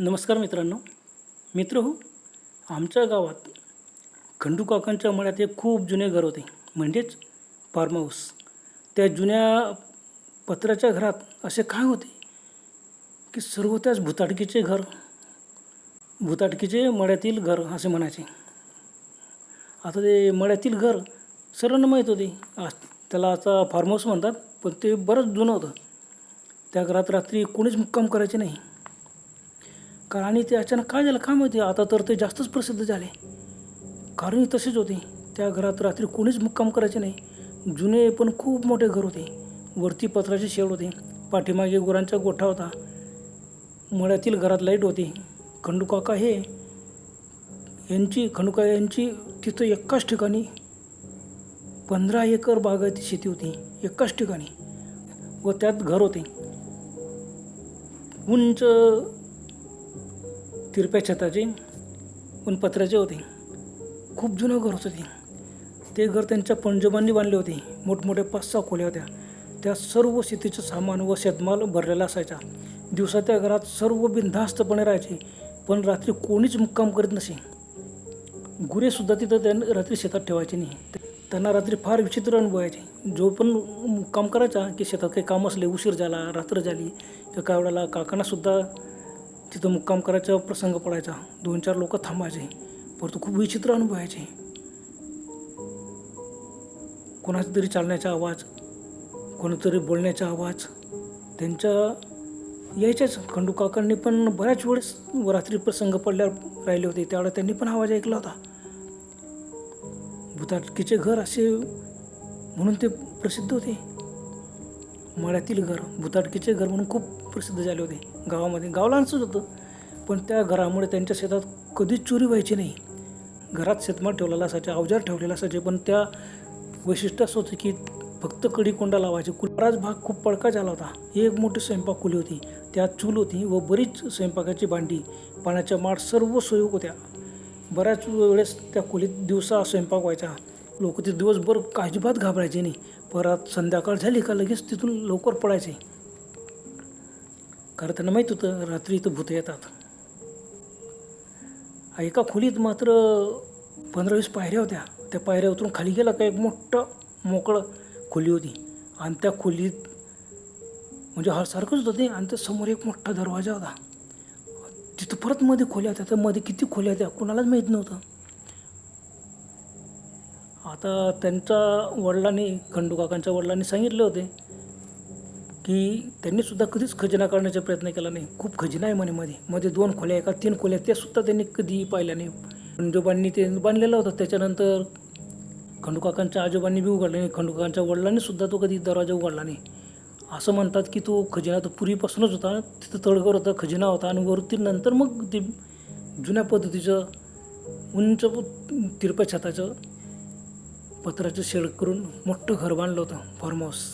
नमस्कार मित्रांनो. मित्र हो आमच्या गावात खंडू काकांच्या मळ्यात एक खूप जुने घर होते. म्हणजेच फार्म हाऊस त्या जुन्या पत्र्याच्या घरात असे काय होते की सर्व त्याच भुताटकीचे घर भुताटकीचे मळ्यातील घर असे म्हणायचे. आता ते मळ्यातील घर सर्वांना माहीत होते. आज त्याला आता फार्म हाऊस म्हणतात पण ते बरंच जुनं होतं. त्या घरात रात्री कोणीच मुक्काम करायचे नाही. कारण आणि ते अचानक काय झालं काय माहिती? आता तर ते जास्तच प्रसिद्ध झाले. कारण तसेच होते. त्या घरात रात्री कोणीच मुक्काम करायचे नाही. जुने पण खूप मोठे घर होते. वरती पत्राचे शेड होते. पाठीमागे गुरांचा गोठा होता. मळ्यातील घरात लाइट होती. खंडूकाका हे यांची खंडूका यांची तिथं एकाच ठिकाणी पंधरा एकर बागायती शेती होती. एकाच ठिकाणी. व त्यात घर होते. उंच तिरप्या छताचे पण पत्र्याचे होते. खूप जुनं घर होतं ते. ते घर त्यांच्या पंजोबांनी बांधले होते. मोठमोठ्या पाच सहा खोल्या होत्या. त्या सर्व शेतीचं सामान व शेतमाल भरलेला असायचा. दिवसा त्या घरात सर्व बिनधास्तपणे राहायचे पण रात्री कोणीच मुक्काम करीत नसे. गुरेसुद्धा तिथं त्यांना रात्री शेतात ठेवायचे नाही. त्यांना रात्री फार विचित्र अनुभव यायचे. जो पण मुक्काम करायचा की शेतात काही काम असले उशीर झाला रात्र झाली तर काय वेळेला काकांनासुद्धा तिथं मुक्काम करायचा प्रसंग पडायचा. दोन चार लोक थांबायचे. परंतु खूप विचित्र अनुभवायचे कोणाचा तरी चालण्याचा आवाज कोणातरी बोलण्याचा आवाज त्यांच्या यायच्याच. खंडू काकांनी पण बऱ्याच वेळेस रात्री प्रसंग पडल्यावर राहिले होते. त्यावेळेला त्यांनी पण आवाज ऐकला होता. भुताटकीचे घर असे म्हणून ते प्रसिद्ध होते. मळ्यातील घर भुताटकीचे घर म्हणून खूप प्रसिद्ध झाले होते. गावामध्ये गावलांचंच होतं. पण त्या घरामुळे त्यांच्या शेतात कधीच चोरी व्हायची नाही. घरात शेतमाल ठेवलेला असायचे अवजार ठेवलेला असायचे पण त्या वैशिष्ट्य होतं की फक्त कडी कोंडा लावायचे. कुलराज भाग खूप पडका झाला होता. एक मोठी स्वयंपाक खुली होती. त्यात चूल होती व बरीच स्वयंपाकाची भांडी पाण्याच्या माठ सर्व सोयी होत्या. बऱ्याच वेळेस त्या खोलीत दिवसा स्वयंपाक व्हायचा. लोक ते दिवसभर अजिबात घाबरायचे नाही. परत संध्याकाळ झाली का लगेच तिथून लवकर पडायचे कारण त्यांना माहीत होतं रात्री इथं भूतं येतात. एका खोलीत मात्र पंधरा वीस पायऱ्या होत्या. त्या पायऱ्या उतरून खाली गेला का एक मोठं मोकळं खोली होती. आणि त्या खोलीत म्हणजे हळसारखंच होतं ते आणि त्या समोर एक मोठा दरवाजा होता. तिथं परत मध्ये खोल्या होत्या. त्या मध्ये किती खोल्या होत्या कुणालाच माहीत नव्हतं. आता त्यांच्या वडिलांनी खंडू काकांच्या वडिलांनी सांगितले होते की त्यांनीसुद्धा कधीच खजिना काढण्याचा प्रयत्न केला नाही. खूप खजिना आहे म्हणे मध्ये. मध्ये दोन खोल्या एका तीन खोल्या त्यासुद्धा त्यांनी कधीही पाहिल्या नाही. खंडोबांनी ते बांधलेला होता. त्याच्यानंतर खंडूकाकांच्या आजोबांनी बी उघडला नाही. खंडूकाकांच्या वडिलांनी सुद्धा तो कधी दरवाजा उघडला नाही. असं म्हणतात की तो खजिना तो पूर्वीपासूनच होता. तिथं तळघर होता खजिना होता आणि वरती नंतर मग ते जुन्या पद्धतीचं उंच तिरप्या छताचं पत्राचं शेड करून मोठं घर बांधलं होतं. फार्म हाऊस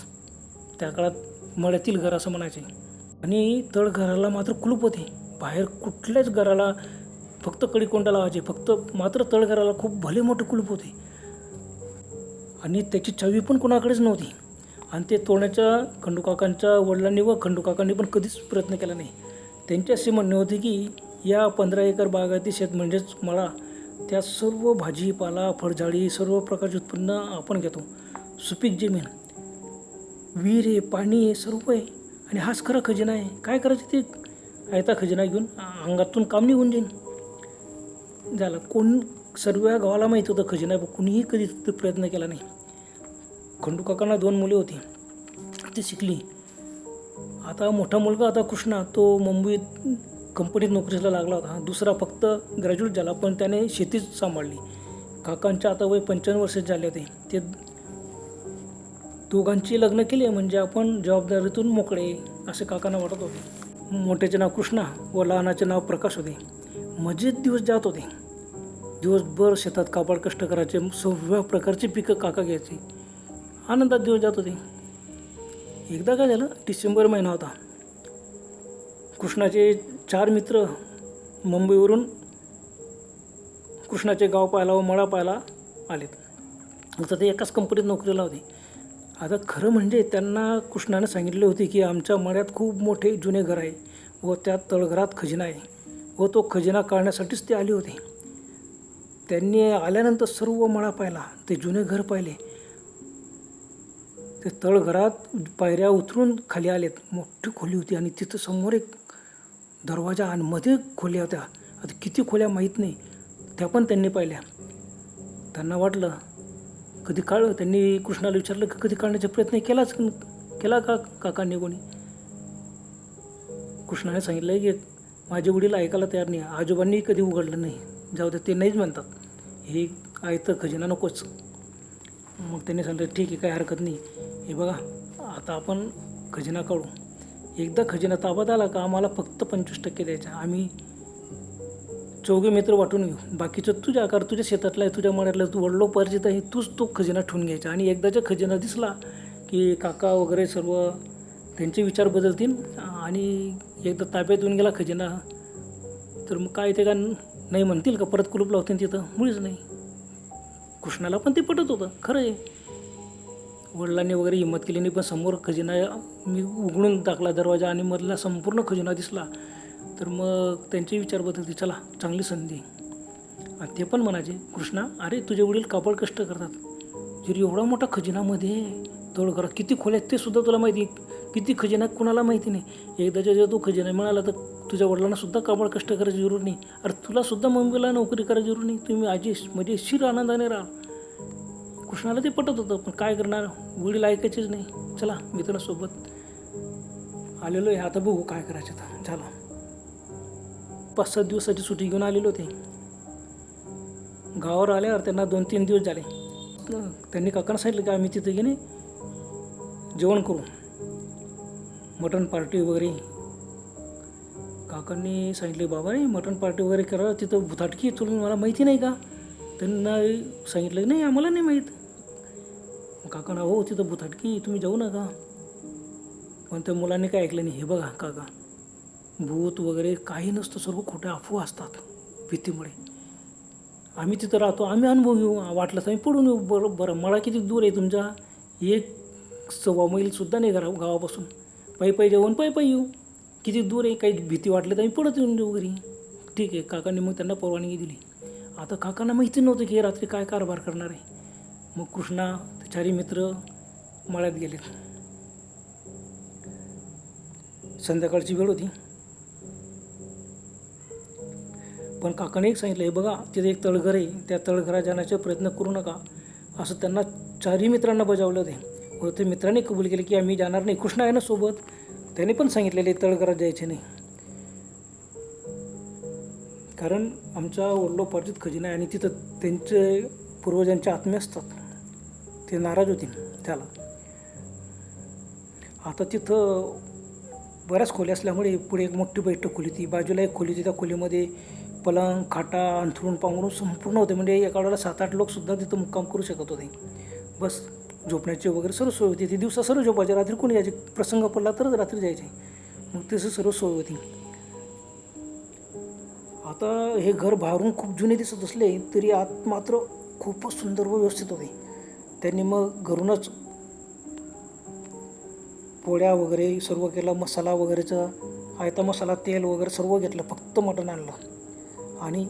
त्या काळात मळ्यातील घर असं म्हणायचे. आणि तळघराला मात्र कुलूप होते. बाहेर कुठल्याच घराला फक्त कडीकोंडा लावायचे. फक्त मात्र तळघराला खूप भले मोठे कुलूप होते. आणि त्याची चावी पण कोणाकडेच नव्हती. आणि ते तोडण्याच्या खंडूकाकांच्या वडिलांनी व खंडूकाकांनी पण कधीच प्रयत्न केला नाही. त्यांचे असे म्हणणे होते की या पंधरा एकर बागातील शेत म्हणजेच मळा. त्या सर्व भाजीपाला फळझाडी सर्व प्रकारचे उत्पन्न आपण घेतो. सुपीक जमीन. विहीर आहे पाणी आहे सर्व आहे. आणि हाच खरा खजिना आहे. काय करायचं ते? आयता खजिना घेऊन अंगातून काम निघून जाईन. झालं. कोण सर्व गावाला माहीत होतं खजिना? आहे, पण कुणीही कधी तिथं प्रयत्न केला नाही. खंडू काकांना दोन मुले होती. ती शिकली. आता मोठा मुलगा आता कृष्णा तो मुंबईत कंपनीत नोकरीला लागला होता. दुसरा फक्त ग्रॅज्युएट झाला पण त्याने शेतीच सांभाळली. काकांच्या आता वय पंच्याण्णव वर्षाचे झाले होते. ते दोघांची लग्न केली म्हणजे आपण जबाबदारीतून मोकळे असे काकांना वाटत होते. मोठ्याचे नाव कृष्णा व लहानाचे नाव प्रकाश होते. मजेत दिवस जात होते. दिवसभर शेतात कापड कष्ट करायचे सर्व प्रकारची पिकं काका घ्यायची. आनंदात दिवस जात होते. एकदा काय झालं डिसेंबर महिना होता. कृष्णाचे चार मित्र मुंबईवरून कृष्णाचे गाव पाहायला व मळा पाहायला आलेत. तर ते एकाच कंपनीत नोकरीला होते. आता खरं म्हणजे त्यांना कृष्णानं सांगितले होते की आमच्या मळ्यात खूप मोठे जुने घर आहे व त्या तळघरात खजिना आहे व तो खजिना काढण्यासाठीच ते आले होते. त्यांनी आल्यानंतर सर्व मळा पाहिला ते जुने घर पाहिले. ते तळघरात पायऱ्या उतरून खाली आलेत मोठी खोली होती आणि तिथं समोर एक दरवाजा आणि मध्ये खोल्या होत्या. आता किती खोल्या माहीत नाही त्या पण त्यांनी पाहिल्या. त्यांना वाटलं कधी काळ? त्यांनी कृष्णाला विचारलं की कधी काढण्याचा प्रयत्न केलाच केला का काकांनी कोणी कृष्णाने सांगितलं की माझे वडील ऐकायला तयार नाही. आजोबांनी कधी उघडलं नाही. जाऊ दे ते नाहीच म्हणतात. हे आयतं खजिना नकोच. मग त्यांनी सांगितलं ठीक आहे काय हरकत नाही. हे बघा आता आपण खजिना काढू. एकदा खजिना ताब्यात आला का आम्हाला फक्त पंचवीस टक्के द्यायचा. आम्ही चौघे मित्र वाटून घेऊ. बाकीचं तुझ्या आकार तुझ्या शेतातला आहे तुझ्या मळ्यातला तू वडलो परिचित आहे तूच तो खजिना ठेवून घ्यायचा. आणि एकदाचा खजिना दिसला की काका वगैरे सर्व त्यांचे विचार बदलतील. आणि एकदा ताब्यात येऊन गेला खजिना. तर मग काय ते का नाही म्हणतील का? परत कुलूप लावतील तिथं? मुळीच नाही. कृष्णाला पण ते पटत होतं. खरं आहे वडिलांनी वगैरे हिंमत केली नाही पण समोर खजिना मी उघडून टाकला दरवाजा आणि मधला संपूर्ण खजिना दिसला. तर मग त्यांचे विचार बदलते चला चांगली संधी. आणि ते पण म्हणायचे कृष्णा अरे तुझे वडील कापड कष्ट करतात. जर एवढा मोठा खजिनामध्ये तोड करा किती खोल्या ते सुद्धा तुला माहिती किती खजिना कुणाला माहिती नाही. एकदाच्या जेव्हा तू खजिना मिळाला तर तुझ्या वडिलांना सुद्धा कापड कष्ट करायची जरूर नाही. अरे तुला सुद्धा मुंबईला नोकरी करायची जरूर नाही. तुम्ही आजी म्हणजे शिर आनंदाने राहा. कृष्णाला ते पटत होतं पण काय करणार? वडील ऐकायचेच नाही. चला मित्रांसोबत आलेलो आहे. आता बघू काय करायचं आता. झालं पाच सात दिवसाची सुट्टी घेऊन आलेले होते. गावावर आल्यावर त्यांना दोन तीन दिवस झाले. त्यांनी काकांना सांगितलं की आम्ही तिथे गेले जेवण करू मटण पार्टी वगैरे. काकांनी सांगितले बाबा रे मटण पार्टी वगैरे करा तिथं भुताटकी तुला मला माहिती नाही का? त्यांना सांगितलं की नाही आम्हाला नाही माहीत. काकांना हो तिथं भुताटकी तुम्ही जाऊ नका. पण त्या मुलांनी काय ऐकलं नाही हे बघा काका भूत वगैरे काही नसतं सर्व खोट्या अफवा असतात भीतीमुळे. आम्ही तिथं राहतो आम्ही अनुभव घेऊ वाटलं तर आम्ही पडून येऊ. बरं बरं मला किती दूर आहे तुमचा एक सव्वा मैलसुद्धा नाही घरा गावापासून. पायी पायी जेवण पायी पायी येऊ. किती दूर आहे काही भीती वाटली तर आम्ही पडत येऊन देऊ घरी. ठीक आहे काकांनी मग त्यांना परवानगी दिली. आता काकांना माहिती नव्हतं की हे रात्री काय कारभार करणार आहे. मग कृष्णा चारी मित्र मळ्यात गेलेत. संध्याकाळची वेळ होती. पण काकाने एक सांगितलं हे बघा तिथे एक तळघर आहे त्या तळघरात जाण्याचा प्रयत्न करू नका. असं त्यांना चारही मित्रांना बजावलं ते व ते मित्रांनी कबूल केले की आम्ही जाणार नाही. कृष्णा आहे ना सोबत? त्याने पण सांगितलेले तळघरात जायचे नाही. कारण आमचा वडिलोपार्जित खजिना आहे आणि तिथं त्यांचे पूर्वजांचे आत्मे असतात. ते नाराज होतील त्याला. आता तिथं बऱ्याच खोली असल्यामुळे पुढे एक मोठी बैठक खोली होती. बाजूला एक खोली होती त्या खोलीमध्ये पलंग खाटा अंथरून पांघरून संपूर्ण होते. म्हणजे एका वेळेला सात आठ लोकसुद्धा तिथं मुक्काम करू शकत होते. बस झोपण्याची वगैरे सर्व सोय होती. ती दिवसा सर्व झोपायचे. रात्री कोणी यायचे? प्रसंग पडला तरच रात्री जायचे. मग तसं सर्व सोय होती. आता हे घर बाहेरून खूप जुने दिसत असले तरी आत मात्र खूपच सुंदर व व्यवस्थित होते. त्यांनी मग घरूनच पोळ्या वगैरे सर्व केलं. मसाला वगैरेचं आयता मसाला तेल वगैरे सर्व घेतलं. फक्त मटण आणलं. आणि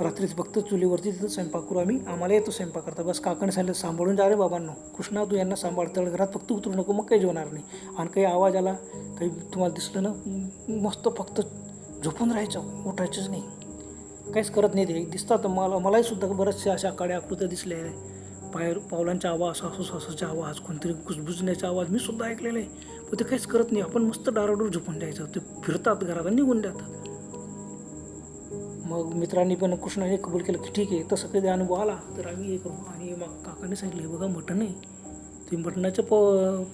रात्रीच फक्त चुलीवरती तिथं स्वयंपाक करू आम्ही. आम्हाला येतो स्वयंपाक करता. बस काकण सांगितलं सांभाळून जा रे बाबांनो. कृष्णा तू यांना सांभाळ तळघरात फक्त उतरू नको मग काही जेवणार नाही. आणि काही आवाज आला काही तुम्हाला दिसलं ना मस्त फक्त झोपून राहायचं उठायचंच नाही. काहीच करत नाही ते. दिसतात मला मलाही सुद्धा बऱ्याचशा अशा काड्या आकृत्या दिसल्या पायर पाय पावलांचा आवाज सासू सासूचा आवाज कोणतरी कुसबुजण्याचा आवाज मी सुद्धा ऐकलेला आहे. पण ते काहीच करत नाही. आपण मस्त डाराडूर झोपून जायचं. ते फिरतात घरात निघून जातात. मग मित्रांनी पण कृष्णाने कबूल केलं की ठीक आहे तसं कधी अनुभव आला तर आम्ही हे करू. आणि मग काकाने सांगितलं हे बघा मटण आहे. तुम्ही मटणाच्या प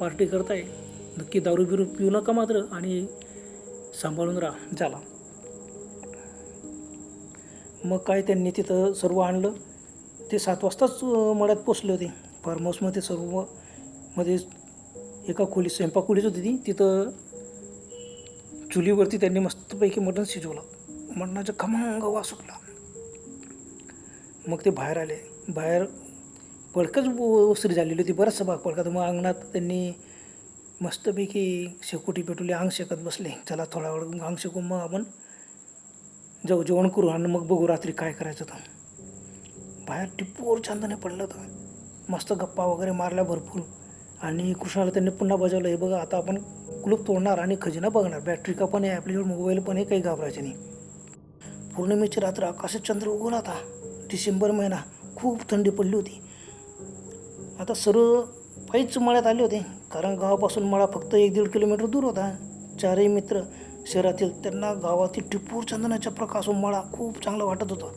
पार्टी करताय. नक्की दारू बिरू पिऊ नका मात्र आणि सांभाळून राहा. झाला. मग काय त्यांनी तिथं सर्व आणलं. ते सात वाजताच मळ्यात पोचले होते. फार्म हाऊसमध्ये सर्वमध्ये एका खोली स्वयंपाक खोलीच होती ती. तिथं चुलीवरती त्यांनी मस्तपैकी मटण शिजवलं. मटणाचा खमंग वास सुटला. मग ते बाहेर आले. बाहेर पळकच ओसरी झालेली होती बराचसा भाग पडका मग अंगणात त्यांनी मस्तपैकी शेकोटी पेटवली अंग शेकत बसले. चला थोडा वेळ अंग शेकून मग आपण जाऊ जेवण करू आणि मग बघू रात्री काय करायचं तर बाहेर टिप्पूवर चांदणे पडलं होतं. मस्त गप्पा वगैरे मारल्या भरपूर. आणि कृष्णाला त्यांनी पुन्हा बजावलं हे बघा आता आपण कुलूप तोडणार आणि खजिना बघणार. बॅटरी का पण आहे आपल्याजवळ मोबाईल पण आहे काही घाबरायचे नाही. पौर्णिमेची रात्र आकाशात चंद्र उगवला होता डिसेंबर महिना खूप थंडी पडली होती. आता सर्व पायीच मळ्यात आले होते कारण गावापासून मळा फक्त एक दीड किलोमीटर दूर होता. चारही मित्र शहरातील त्यांना गावातील टिपूर चंदनाच्या प्रकाशून मळा खूप चांगला वाटत होता.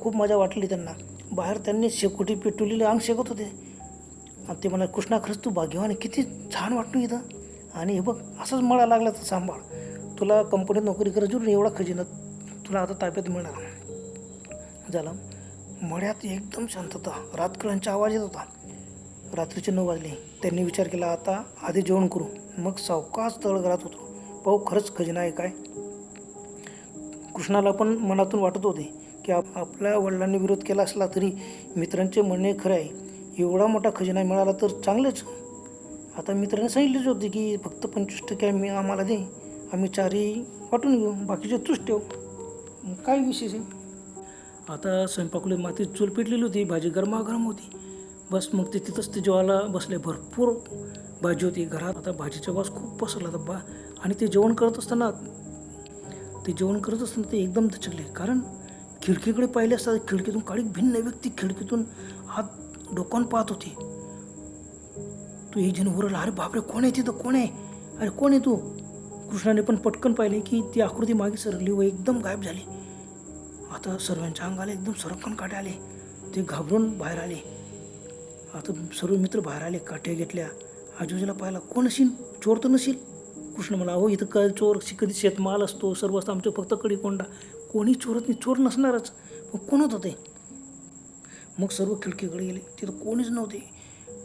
खूप मजा वाटली त्यांना. बाहेर त्यांनी शेकोटी पेटवलेले अंग शेकत होते. आणि ते म्हणा कृष्णा खरंच तू भाग्यवान किती छान वाटतो इथं. आणि हे बघ असंच मळा लागला तर सांभाळ. तुला कंपनीत नोकरी करायची नाही एवढा खजिना तुला आता ताब्यात मिळणार? झालं. मळ्यात एकदम शांतता रातकळ्यांचा आवाज येत होता. रात्रीचे नऊ वाजले. त्यांनी विचार केला आता आधी जेवण करू. मग सावकाश तळघरात होतो. पाहू खरंच खजिना आहे काय? कृष्णाला पण मनातून वाटत होते की आप आपल्या वडिलांनी विरोध केला असला तरी मित्रांचे म्हणणे खरं आहे. एवढा मोठा खजिना मिळाला तर चांगलेच. आता मित्राने सांगितलेच होते की फक्त पंचवीस टक्के आम्ही आम्हाला दे. आम्ही चारही वाटून घेऊ. बाकीचे तूच ठेवू. मग काय विशेष आहे? आता स्वयंपाकुले मातीत चूल पेटलेली होती भाजी गरमागरम होती. बस मग ते तिथंच ते जेवायला बसले भरपूर भाजी होती घरात. आता भाजीचा वास खूप पसरला होता बा आणि ते जेवण करत असताना ते जेवण करत असताना ते एकदम दचकले. कारण खिडकीकडे पाहिले असता खिडकीतून काळी भिन्न व्यक्ती खिडकीतून हात डोकावून पाहत होती. तू हे जण उरला अरे बापरे कोण आहे तिथं? कोण आहे? अरे कोण आहे तू? कृष्णाने पण पटकन पाहिले की ती आकृती मागे सरकली व एकदम गायब झाली. आता सर्वांच्या अंगाला एकदम सरकन काटे आले. ते घाबरून बाहेर आले. आता सर्व मित्र बाहेर आले काठ्या घेतल्या. आजूबाजूला पाहिला कोण असेल? चोर तर नसेल. कृष्ण मला अहो इथं काय चोर? कधी शेतमाल असतो. सर्व असतं आमच्या फक्त कडी कोंडा कोणी चोरत नाही चोर नसणारच. मग कोण होतं ते? मग सर्व खिडकीकडे गेले. तिथं कोणीच नव्हते.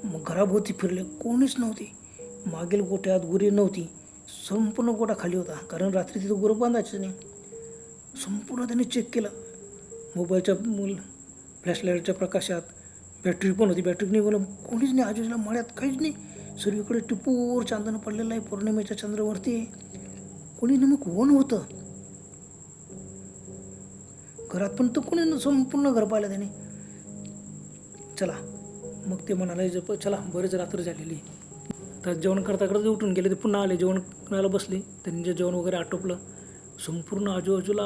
मग घराभोवती फिरले. कोणीच नव्हते. मागील गोट्यात गुरे नव्हती. संपूर्ण गोटा खाली होता. कारण रात्री तिथं गुरं बांधायचं नाही. संपूर्ण त्याने चेक केलं. मोबाईलच्या मूल फ्लॅशलाईटच्या प्रकाशात. बॅटरी पण होती. बॅटरी नाही बोला कोणीच नाही. आजूबाजूला मळ्यात काहीच नाही. सर्वीकडे टिपूर चांदणं पडलेलं आहे. पौर्णिमेच्या चंद्रावरती. कोणी नेमकं कोण होतं? घरात पण तर कोणी संपूर्ण घर पाहिलं त्याने. चला. मग ते म्हणाले जप चला. बरेच रात्र झालेली. तर जेवण करता करता उठून गेले ते पुन्हा आले. जेवण करायला बसले? त्यांनी जेवण वगैरे आटोपलं. संपूर्ण आजूबाजूला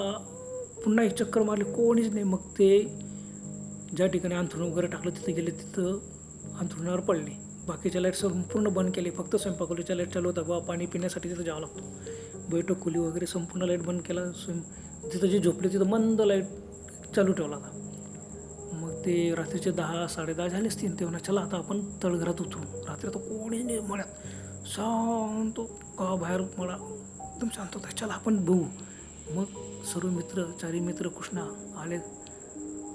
पुन्हा एक चक्कर मारली. कोणीच नाही. मग ते ज्या ठिकाणी अंथरुण वगैरे टाकलं तिथे गेले तिथं अंथरुणावर पडले. बाकीच्या लाइट संपूर्ण बंद केले. फक्त स्वयंपाकलीच्या लाइट चालू होता बा पाणी पिण्यासाठी तिथं जावं लागतो. बैठक खोली वगैरे संपूर्ण लाइट बंद केला. स्वयं तिथं जे झोपले तिथं मंद लाइट चालू ठेवला होता. ते रात्रीचे दहा साडेदहा झाले असतील तेव्हा चला आता आपण तळघरात उतरू. रात्री आता कोणी नाही मळ्यात. शांत का बाहेर मला एकदम शांत होता. चला आपण बघू. मग सर्व मित्र चारी मित्र कृष्णा आले.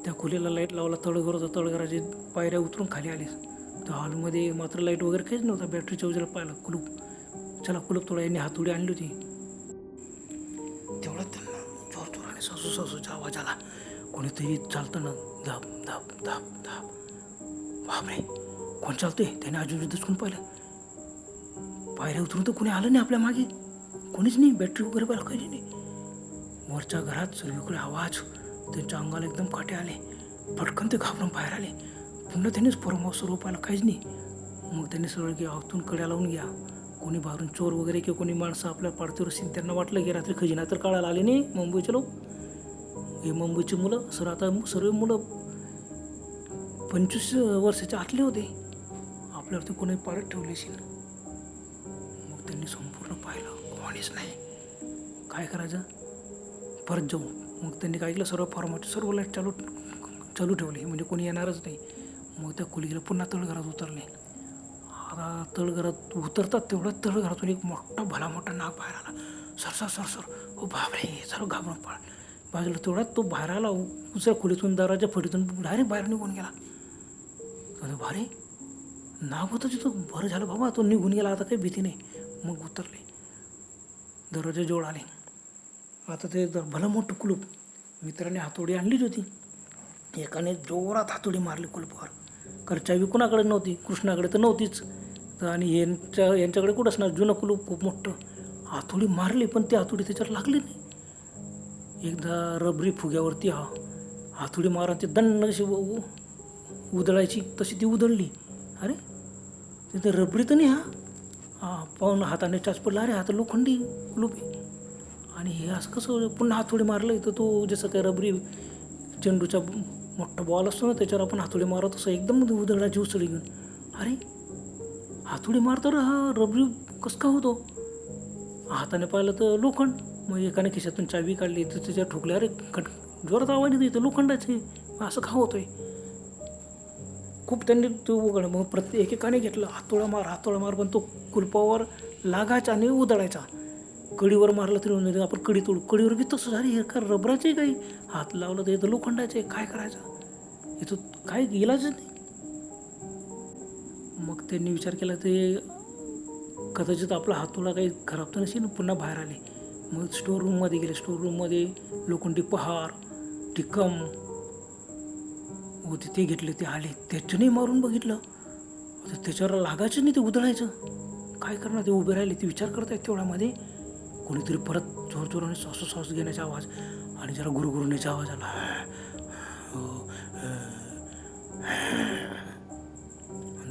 त्या खोलीला लाइट लावला. तळघर होतं तळघराचे पायऱ्या उतरून खाली आले. त्या हॉलमध्ये मात्र लाइट वगैरे काहीच नव्हता. बॅटरीच्या उजेला पाहिलं. कुलूप. चला कुलूप थोडा यांनी हातोडी आणली होती. तेवढा त्यांना जोर जोराने सासू सासूचा आवाज आला कोणीतरी चालताना धाप धाप धाप धाप. बापरे कोण चालतंय? त्याने आजूबाजू दचकून पाहिलं. पायऱ्या उतरून तर कोणी आलं नाही आपल्या मागे. कोणीच नाही बॅटरी वगैरे पाहिलं काही नाही. वरच्या घरात सर्वीकडे आवाज. त्यांच्या अंगाला एकदम काटे आले. पटकन ते घाबरून बाहेर आले. पुन्हा त्यांनीच परमाव सर्व पाहिलं काहीच नाही. मग त्यांनी सरळ की आतून कड्या लावून घ्या. कोणी बाहेरून चोर वगैरे किंवा कोणी माणसं आपल्या पाडतीवर असतील त्यांना वाटलं की रात्री खजिना तर काढायला आले नाही मुंबईचे लोक. हे मुंबईची मुलं सर आता सर्व मुलं पंचवीस वर्षाचे आतले होते. आपल्यावरती कोणी पाडत ठेवले असेल मग त्यांनी संपूर्ण पाहिलं. कोणीच नाही. काय करायचं? परत जाऊ मग त्यांनी काय केलं? सर्व फॉर्मॅट सर्व लाइट चालू चालू ठेवली. म्हणजे कोणी येणारच नाही. मग त्या खोलीला पुन्हा तळघरात उतरले. आता तळघरात उतरतात तेवढ्यात तळघरातून एक मोठा भला मोठा नाग बाहेर आला. Sir sir sir sir. हो बापरे सर्व घाबरून पळ बाजूला तेवढा तो बाहेर आला दुसऱ्या खोलीतून दराच्या फटीतून डायरेक्ट बाहेर निघून गेला. भारे नाग होतं तिथं? बरं झालं बाबा तो निघून गेला आता काही भीती नाही. मग उतरले. दरवाजा जोड आले. आता ते द- भलं मोठं कुलूप मित्राने हातोडी आणलीच होती. एकाने जोरात हातोडी मारली कुलपावर. कारण चावी कुणाकडे नव्हती कृष्णाकडे तर नव्हतीच. तर आणि यांच्या यांच्याकडे कुठं असणार? जुनं कुलूप खूप मोठं. हातोडी मारली पण ती हातोडी त्याच्यावर लागली नाही. एकदा रबरी फुग्यावरती हा हातुडी मारा ते दंड कशी उदळायची उधळायची तशी ती उधळली. अरे तिथे रबरी तर नाही हा. हा पाहून हाताने टाच पडला. अरे हात लोखंडी लोपी. आणि हे असं कसं पुन्हा हातोडी मारलं? तर तो जसं काय रबरी चेंडूचा मोठा बॉल असतो ना त्याच्यावर आपण हातोडी मारत असं एकदम उधळाची उसळी घेऊन. अरे हातोडी मारतो हा रबरी कसं का होतो? हाताने पाहिलं तर लोखंड. मग एकाने खिशातून चावी काढली तर त्याच्या ठोकल्या अरे खट जोरात आवाज येतो इथं लोखंडाचे मग असं का होतोय. खूप त्यांनी तो उघड मग प्रत्येक एकेकाने घेतलं. हातोळा मार हातोळा मार पण तो कुलपावर लागायचा आणि उधळायचा. कडीवर मारलं तरी म्हणजे आपण कडी तोडू. कडीवर बी तसं झाली. हे का रबराचे काही? हात लावलं तर इथं लोखंडाचे काय करायचं? इथं काय इलाजच नाही. मग त्यांनी विचार केला ते कदाचित आपला हातोळा काही खराब तर नसेल पुन्हा बाहेर आले. मग स्टोर रूममध्ये गेले स्टोर रूममध्ये लोखंडी पहार टिकम हो ते घेतले ते आले. त्याच्याने मारून बघितलं. आता त्याच्यावर लागायचं नाही ते उधळायचं. काय करणार ते उभे राहिले ते विचार करतायत तेवढ्यामध्ये. कोणीतरी परत जोर जोराने श्वास घेण्याचा आवाज आणि जरा गुरुगुरुण्याचा आवाज आला.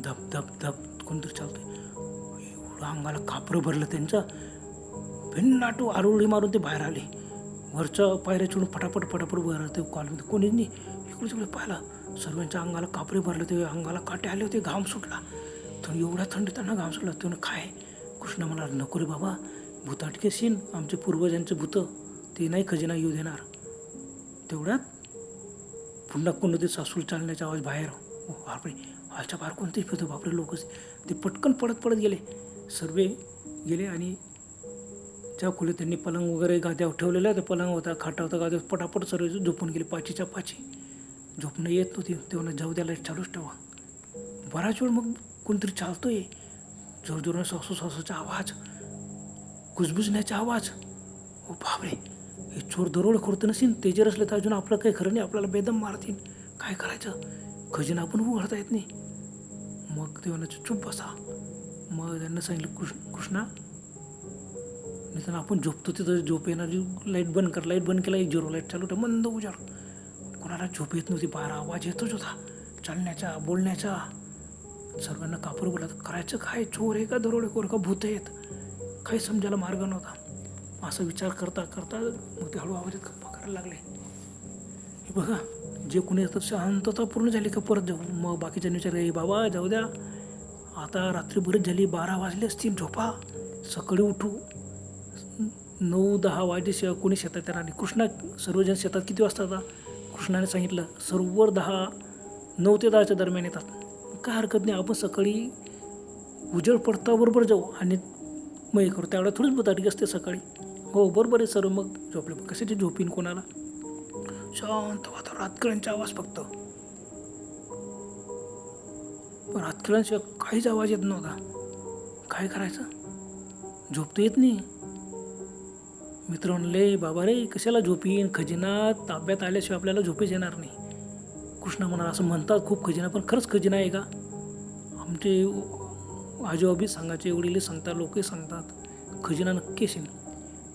धप धप धप कोणतरी चालतंय. एवढं अंगाला कापरं भरलं त्यांचं. भिन्नाटू आरोळी मारून ते बाहेर आले. वरच्या पायऱ्या चढून फटाफट फटाफट वर ते कॉलमध्ये कोणीच नाही. इकडे तिकडे पाहिलं. सर्वांच्या अंगाला कापडे भरले होते अंगाला काटे आले होते घाम सुटला. तर एवढ्या थंडी त्यांना घाम सुटला. त्यानं काय? कृष्ण म्हणाला नको रे बाबा भूताटके सीन. आमचे पूर्वजांचे भूतं ते नाही खजिना येऊ देणार. तेवढ्यात पुन्हा कोणते सासूल चालण्याचा आवाज बाहेर. बापरे हालच्या बाहेर कोणतेच फिरतो बापरे लोकच. ते पटकन पडत पडत गेले. सर्वे गेले आणि ज्या खोलीत त्यांनी पलंग वगैरे गाद्यावर ठेवलेल्या त्या पलंग होता खाटा होता गाद्यावर पटापट सर्व झोपून गेले पाचीच्या पाची. झोपणं येत नव्हती. तेव्हा जाऊ द्या लाइट चालूच ठेवा. बराच वेळ मग कोणतरी चालतोय. जोरजोराने सासू सासूचा आवाज कुजबुजण्याचा आवाज. ओ बापरे हे चोर दरोड करतो नसेल ते जर असले तर अजून आपलं काही खरं नाही. आपल्याला बेदम मारतील. काय करायचं? खजिना आपण उघडता येत नाही. मग ते चुप बसा. मग त्यांना सांगितलं कृष्ण कृष्णा नाही आपण झोपतो तिथं झोप येणारी लाइट बंद कर लाइट बंद केला एक झिरो लाइट चालू होतं मंद उजाड. कोणाला झोप येत नव्हती बारा आवाज येतोच होता. चालण्याचा बोलण्याचा. सर्वांना कापूर बोला करायचं काय? चोर आहे का दरोडेखोर का भूत आहेत? काही समजायला मार्ग नव्हता. असा विचार करता करता मग ते हळू आवाजात गप्पा करायला लागले. हे बघा जे कोणी येतात शांतता पूर्ण झाली का परत जाऊ मग बाकीच्यांनी विचार हे बाबा जाऊ द्या. आता रात्री बरीच झाली बारा वाजले असतील झोपा. सकाळी उठू. नऊ दहा वाजेशिवाय कोणी शेतात येणार नाही. कृष्णा सर्वजण शेतात किती वाजता आता कृष्णाने सांगितलं सर्व दहा नऊ ते दहाच्या दरम्यान येतात. काय हरकत नाही आपण सकाळी उजळ पडता बरोबर जाऊ आणि मग हे करू. त्यावेळेला थोडीच बुताटी असते सकाळी. हो बरोबर आहे सर्व मग झोपले. कशाची झोपीन कोणाला? शांत वातावरण हातकड्यांचा आवाज फक्त. पण हातकड्यांशिवाय काहीच आवाज येत नव्हता. काय करायचं? झोपता येत नाही. मित्र म्हणले बाबा रे कशाला झोपीन खजिना ताब्यात आल्याशिवाय आपल्याला झोपेच येणार नाही. कृष्णा म्हणाला असं म्हणतात खूप खजिना पण खरंच खजिना आहे का? आमचे आजोबाबी सांगायचे वडील सांगतात लोकही सांगतात खजिना नक्की असेल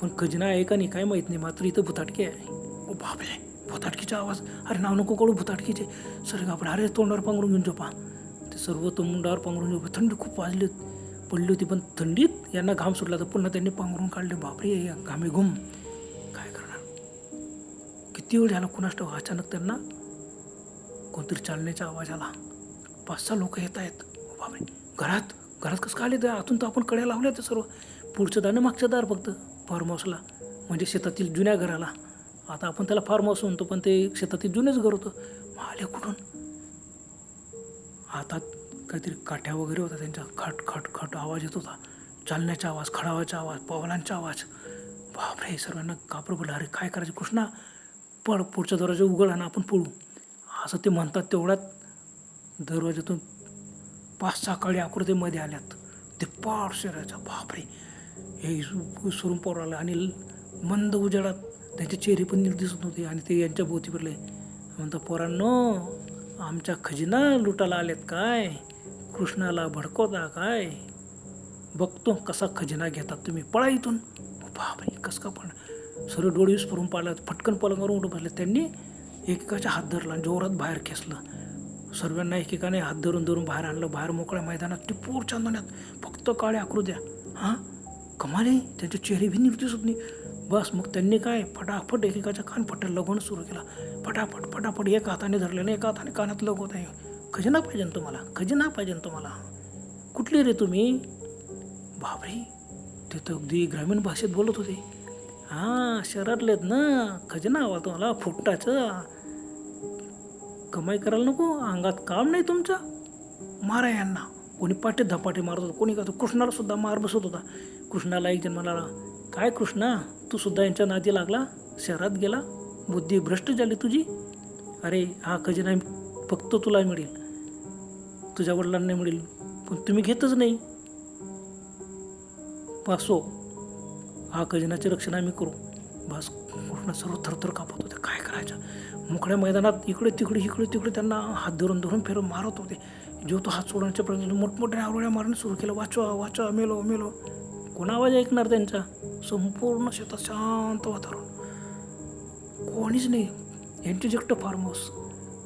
पण खजिना आहे का नाही काय माहीत नाही मात्र इथं भुताटकी आहे. ओ बापरे भुताटकीचा आवाज. अरे नाव नको कळू भुताटकीचे. सर आपण अरे तोंडावर पांघरून घेऊन झोपा. ते सर्व तोंडावर पांघरून झोपा. थंडी खूप वाजली पडली होती पण थंडीत यांना घाम सुटला तर पुन्हा त्यांनी पांघरून काढले. बापरे घामे घुम. काय करणार? किती वेळ झाला कुणाष्ट अचानक त्यांना कोणतरी चालण्याचा आवाज आला. पाच सहा लोक येत आहेत. बापरे घरात घरात कसं काय आले? तर आतून तर आपण कड्या लावल्या तर सर्व. पुढचं दार मागचं दार फक्त. फार्म हाऊसला म्हणजे शेतातील जुन्या घराला. आता आपण त्याला फार्म हाऊस म्हणतो पण ते शेतातील जुनेच घर होतं. मग आले कुठून? हातात काहीतरी काठ्या वगैरे होता त्यांचा खट खट खट आवाज येत होता. चालण्याचा आवाज खडावाचा आवाज पावलांचा आवाज. बापरे सर्वांना कापड पडलं. अरे काय करायचं कृष्णा? पड पुढच्या दरवाजा उघड आणि आपण पळू. असं ते म्हणतात तेवढ्यात दरवाजातून पाच सहा काळी आकृतीमध्ये आल्यात. ते पार शरीराचा बापरे. हे सुरून पोर आलं आणि मंद उजेडात त्यांचे चेहरे पण दिसत नव्हते आणि ते यांच्या भोवती पडले म्हणतात पोरांनो आमच्या खजिना लुटायला आलेत काय? कृष्णाला भडकवता काय? बघतो कसा खजिना घेतात तुम्ही. पळा इथून. बापरे कस का पण. सर्व डोळे विस्फरून पाहिलं. फटकन पलंगावर उठून बसले. त्यांनी एकेकाच्या हात धरला आणि जोरात बाहेर खेचलं. सर्वांना एकेकाने हात धरून धरून बाहेर आणलं. बाहेर मोकळ्या मैदानात टिपूर चांदण्यात. फक्त काळ्या आकृत्या. हां? कमाले त्यांचे चेहरे बी नीट दिसत नाही बस मग त्यांनी काय? फटाफट एकेकाच्या कानपट्ट्या लगवणं सुरू केला. फटाफट फटाफट एका हाताने धरलेलं एका हाताने कानात लगवत आहे. खजिना पाहिजे ना तुम्हाला खजिना पाहिजे ना तुम्हाला. कुठली रे तुम्ही? बापरे ते तर अगदी ग्रामीण भाषेत बोलत होते. हां शहरातलेत ना खजिना हवा तुम्हाला फुटाचं. कमाई करायला नको अंगात काम नाही तुमचं. मारा यांना. कोणी पाटे धपाटे मारत होता कोणी करतो कृष्णाला सुद्धा मार बसत होता. कृष्णाला एक जण म्हणाला काय कृष्णा तू सुद्धा यांच्या नादी लागला? शहरात गेला? बुद्धी भ्रष्ट झाली तुझी? अरे हा खजिना फक्त तुला मिळेल. तुझ्या वडिलांना मिळेल पण तुम्ही घेतच नाही. पासो हा खजिनाचे रक्षण आम्ही करू. बस कृष्ण सर्व थरथर कापत होते. काय करायचं? मोकळ्या मैदानात इकडे तिकडे इकडे तिकडे त्यांना हात धरून धरून फिरून मारत होते. जो तो हात सोडण्याच्या प्रयत्न मोठमोठ्या आवड्या मारणे सुरू केलं. वाचवा वाचवा मेलो मेलो. कोण आवाज ऐकणार त्यांचा? संपूर्ण शेतात शांत वातावरण. कोणीच नाही. यांचे एकटं फार्म हाऊस.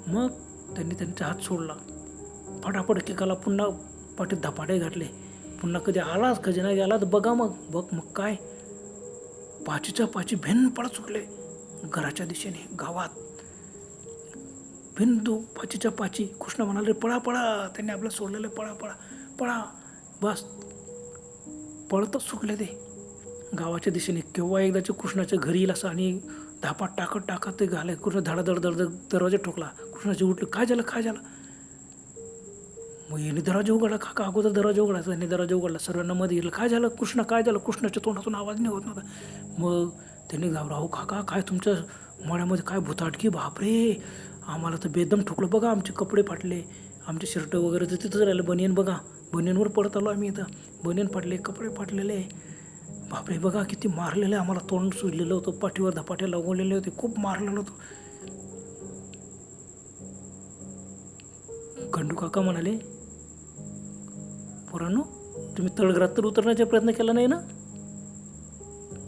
मग त्यांनी त्यांचा हात सोडला. फटाफट केकाला पुन्हा पाठीत धपाटे घातले. पुन्हा कधी आलाच खजिना गेला तर बघा मग बघ मग काय. पाचीच्या पाची भिन्न पडत सुटले. घराच्या दिशेने गावात. भिन्न पाचीच्या पाची. कृष्ण म्हणाले पळा पळा. त्यांनी आपलं सोडलेलं पळा पळा. पळा. बस. पळतच सुटले ते. गावाच्या दिशेने केव्हा एकदाचे कृष्णाच्या घरी येईल असं आणि धापात टाकत टाकत ते घाले. कृष्ण धडाधड दरवाजा ठोकला. कृष्णाचे उठलं. काय झालं? काय झालं? मग याने दराजा उघडला काका अगोदर दराजा उघडायचा याने दराजा उघडला. सर्वांना मध्ये गेलं काय झालं? कृष्ण काय झालं? कृष्णाच्या तोंडातून आवाज नाही होत नव्हता. मग त्यांनी घाबरा अहो काका काय तुमच्या मळ्यामध्ये काय भुताटकी बापरे! आम्हाला तर बेदम ठोकलं. बघा आमचे कपडे फाटले. आमचे शर्ट वगैरे तर तिथंच राहिलं. बनियन बघा. बनियनवर पडत आलो आम्ही इथं. बनियन फाटले कपडे फाटलेले. बापरे बघा किती मारलेलं आहे. आम्हाला तोंड सुजलेलं होतं. पाठीवर धपाटे लगवलेले होते. खूप मारलेलं होतं. गंडू काका म्हणाले पोरांनो तुम्ही तळघरात तर उतरण्याचा प्रयत्न केला नाही ना?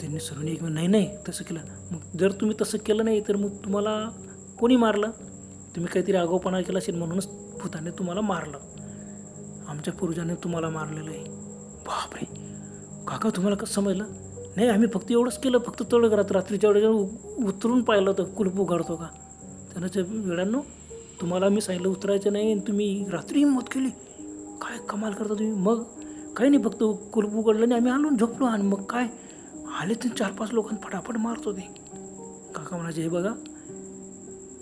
त्यांनी सर्वांनी एक नाही नाही तसं केलं. मग जर तुम्ही तसं केलं नाही तर मग तुम्हाला कोणी मारलं? तुम्ही काहीतरी आगाऊपणा केला असेल म्हणूनच भूताने तुम्हाला मारलं. आमच्या पूर्वजांनी तुम्हाला मारलेलं आहे. बापरे. काका तुम्हाला कसं समजलं? नाही आम्ही फक्त एवढंच केलं. फक्त तळघरात रात्रीच्या वेळेला उतरून पाहिलं होतं. कुलप उघडतो का? त्यानं वेळांनो तुम्हाला मी सांगितलं उतरायचं नाही आणि तुम्ही रात्री हिंमत केली. काय कमाल करता तुम्ही? मग काही नाही फक्त कुलप उघडलं आणि आम्ही आलो झोपलो. आणि मग काय? आले ते चार पाच लोकांना फटाफट मारत होते काका म्हणायचे हे बघा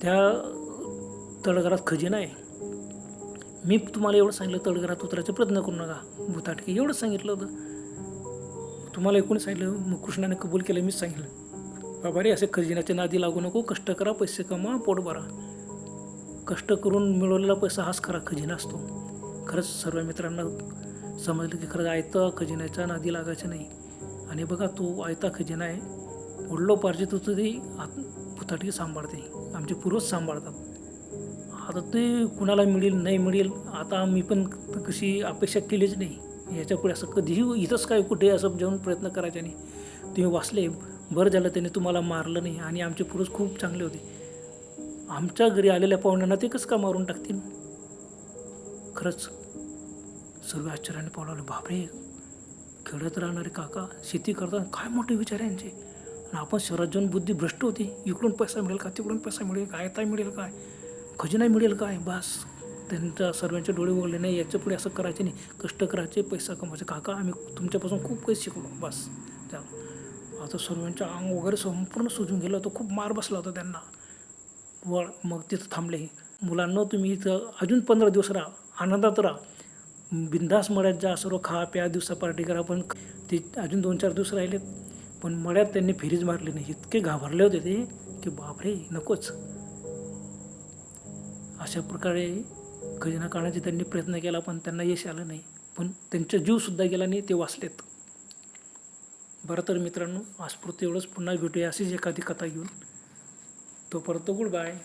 त्या तळघरात खजिना आहे. मी तुम्हाला एवढं सांगितलं तळघरात उतरायचा प्रयत्न करू नका. भूताटके एवढं सांगितलं होतं. तुम्हाला एकूण सांगितलं मग कृष्णाने कबूल केलं मीच सांगितलं. बाबा रे असे खजिन्याच्या नादी लागू नको कष्ट करा पैसे कमा पोट भरा. कष्ट करून मिळवलेला पैसा हाच खरा खजिना असतो. खरंच सर्व मित्रांना समजलं की खरंच आयता खजिन्याच्या नादी लागायचं नाही. आणि बघा तो आयता खजिना आहे. वडलोपार्जित होतं ते आत भुताटकी सांभाळते. आमचे पूर्वज सांभाळतात. आता ते कुणाला मिळेल नाही मिळेल आता मी पण कशी अपेक्षा केलीच नाही. याच्यापुढे असं कधीही इथंच काय कुठे असं जाऊन प्रयत्न करायचे नाही. तुम्ही वाचले बरं झालं त्याने तुम्हाला मारलं नाही. आणि आमचे पूर्वज खूप चांगले होते. आमच्या घरी आलेल्या पाहुण्यांना ते कसं का मारून टाकतील? खरंच सर्व आश्चर्याने पावलं बापरे खेळत राहणारे काका शेती करतात काय मोठे विचार यांचे. आणि आपण शहरात जाऊन बुद्धी भ्रष्ट होती. इकडून पैसा मिळेल का तिकडून पैसा मिळेल काय काय मिळेल काय खजिना मिळेल काय बस. त्यांच्या सर्वांचे डोळे उघडले नाही याच्यापुढे असं करायचे नाही. कष्ट करायचे पैसा कमवायचे. काका आम्ही तुमच्यापासून खूप काही शिकलो. बस त्या आता सर्वांच्या अंग वगैरे संपूर्ण सुजून गेलं. होतं खूप मार बसला होता त्यांना. वळ मग तिथं थांबले. मुलांना तुम्ही इथं अजून पंधरा दिवस राहा. आनंदात राहा. बिंदास मळ्यात जा सर्व खा प्या दिवसा पार्टी करा पण ते अजून दोन चार दिवस राहिलेत. पण मळ्यात त्यांनी फेरीज मारली नाही. इतके घाबरले होते ते की बापरे नकोच. अशा प्रकारे खजिना काढण्याचे त्यांनी प्रयत्न केला पण त्यांना यश आलं नाही. पण त्यांचा जीवसुद्धा गेला नाही ते वाचलेत. बरं तर मित्रांनो आजपुरतं एवढंच. पुन्हा भेटूया अशीच एखादी कथा घेऊन. तोपर्यंत गुड बाय.